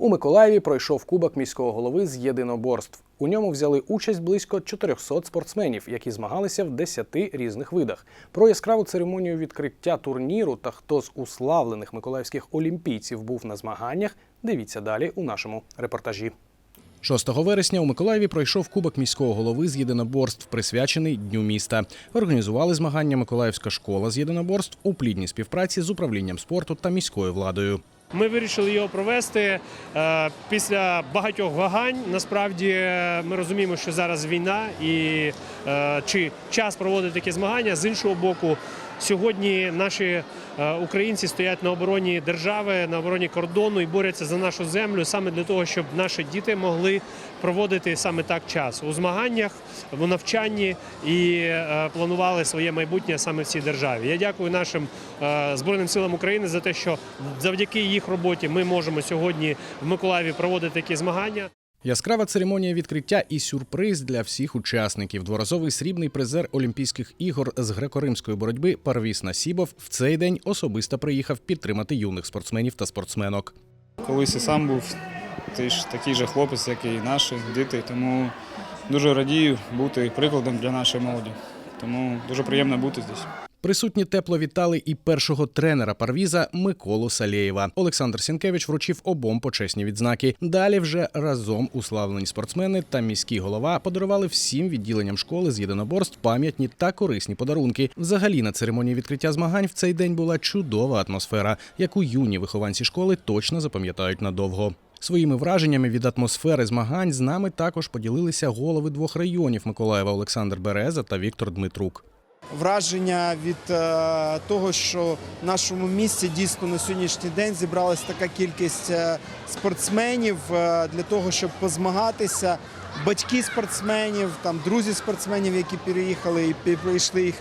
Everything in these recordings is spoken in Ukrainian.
У Миколаєві пройшов кубок міського голови з єдиноборств. У ньому взяли участь близько 400 спортсменів, які змагалися в 10 різних видах. Про яскраву церемонію відкриття турніру та хто з уславлених миколаївських олімпійців був на змаганнях. Дивіться далі у нашому репортажі. 6 вересня у Миколаєві пройшов кубок міського голови з єдиноборств, присвячений Дню міста. Організували змагання Миколаївська школа з єдиноборств у плідній співпраці з управлінням спорту та міською владою. Ми вирішили його провести е, після багатьох вагань. Насправді е, ми розуміємо, що зараз війна і е, чи час проводити такі змагання з іншого боку. Сьогодні наші е, українці стоять на обороні держави, на обороні кордону і борються за нашу землю саме для того, щоб наші діти могли проводити саме так час у змаганнях, в навчанні і е, планували своє майбутнє саме в цій державі. Я дякую нашим е, збройним силам України за те, що завдяки їх роботі ми можемо сьогодні в Миколаєві проводити такі змагання. Яскрава церемонія відкриття і сюрприз для всіх учасників. Дворазовий срібний призер Олімпійських ігор з греко-римської боротьби Парвіс Насібов в цей день особисто приїхав підтримати юних спортсменів та спортсменок. Колись і сам був ти ж такий же хлопець, як і наші діти. Тому дуже радію бути прикладом для нашої молоді. Тому дуже приємно бути тут. Присутні тепло вітали і першого тренера Парвіза Миколу Салєєва. Олександр Сінкевич вручив обом почесні відзнаки. Далі вже разом уславлені спортсмени та міський голова подарували всім відділенням школи з єдиноборств пам'ятні та корисні подарунки. Взагалі на церемонії відкриття змагань в цей день була чудова атмосфера, яку юні вихованці школи точно запам'ятають надовго. Своїми враженнями від атмосфери змагань з нами також поділилися голови двох районів Миколаєва Олександр Береза та Віктор Дмитрук. Враження від е, того, що в нашому місті дійсно на сьогоднішній день зібралась така кількість е, спортсменів е, для того, щоб позмагатися. Батьки спортсменів, там друзі спортсменів, які переїхали і прийшли їх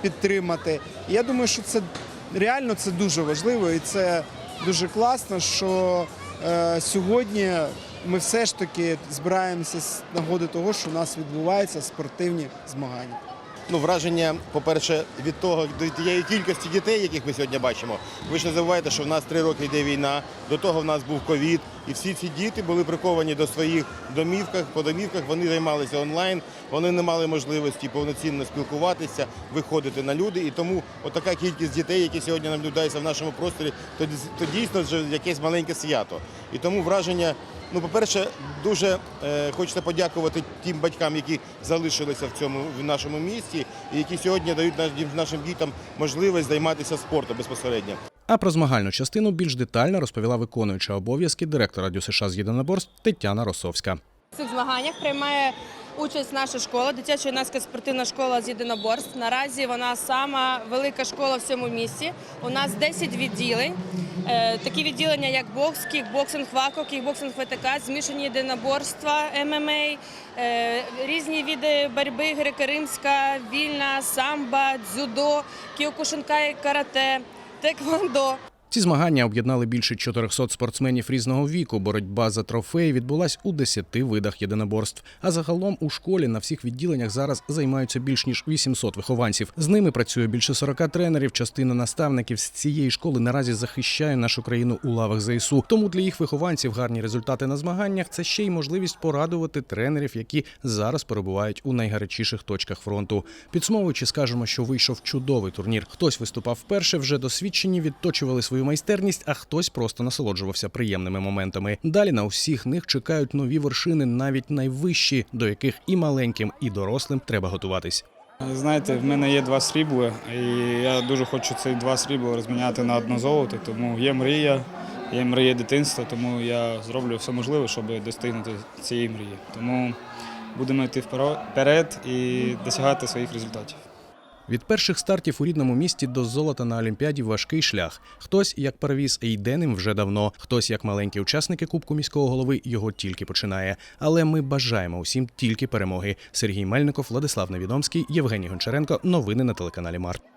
підтримати. Я думаю, що це реально це дуже важливо і це дуже класно, що сьогодні ми все ж таки збираємося з нагоди того, що у нас відбуваються спортивні змагання. Ну, враження, по-перше, від того, до тієї кількості дітей, яких ми сьогодні бачимо. Ви ж не забувайте, що в нас три роки йде війна, до того в нас був ковід, і всі ці діти були приковані до своїх домівках. По домівках вони займалися онлайн, вони не мали можливості повноцінно спілкуватися, виходити на люди. І тому отака кількість дітей, які сьогодні наблюдаються в нашому просторі, то, то дійсно вже якесь маленьке свято. І тому враження. Ну, по-перше, дуже е, хочеться подякувати тим батькам, які залишилися в цьому в нашому місті, і які сьогодні дають нашим дітям можливість займатися спортом безпосередньо. А про змагальну частину більш детально розповіла виконуюча обов'язки директора Дю США з єдиноборств Тетяна Росовська. В цих змаганнях приймає участь наша школа, дитяча юнацька спортивна школа з єдиноборств. Наразі вона сама велика школа в цьому місті. У нас 10 відділень. Е, Такі відділення, як бокс, кікбоксинг, вако, кікбоксинг ВТК, змішані єдиноборства, ММА, е, різні види боротьби, греко-римська, вільна, самба, дзюдо, кіокушинкай, карате, теквондо. Ці змагання об'єднали більше 400 спортсменів різного віку. Боротьба за трофеї відбулась у 10 видах єдиноборств. А загалом у школі на всіх відділеннях зараз займаються більш ніж 800 вихованців. З ними працює більше 40 тренерів. Частина наставників з цієї школи наразі захищає нашу країну у лавах ЗСУ. Тому для їх вихованців гарні результати на змаганнях це ще й можливість порадувати тренерів, які зараз перебувають у найгарячіших точках фронту. Підсумовуючи, скажемо, що вийшов чудовий турнір. Хтось виступав вперше, вже досвідчені, відточували свою майстерність, а хтось просто насолоджувався приємними моментами. Далі на усіх них чекають нові вершини, навіть найвищі, до яких і маленьким, і дорослим треба готуватись. Знаєте, в мене є два срібла, і я дуже хочу ці два срібла розміняти на одне золото. Тому є мрія, є мрія дитинства, тому я зроблю все можливе, щоб достигнути цієї мрії. Тому будемо йти вперед і досягати своїх результатів. Від перших стартів у рідному місті до золота на Олімпіаді важкий шлях. Хтось як перевіз йде ним вже давно, хтось як маленькі учасники Кубку міського голови його тільки починає. Але ми бажаємо усім тільки перемоги. Сергій Мельников, Владислав Невідомський, Євгеній Гончаренко. Новини на телеканалі Март.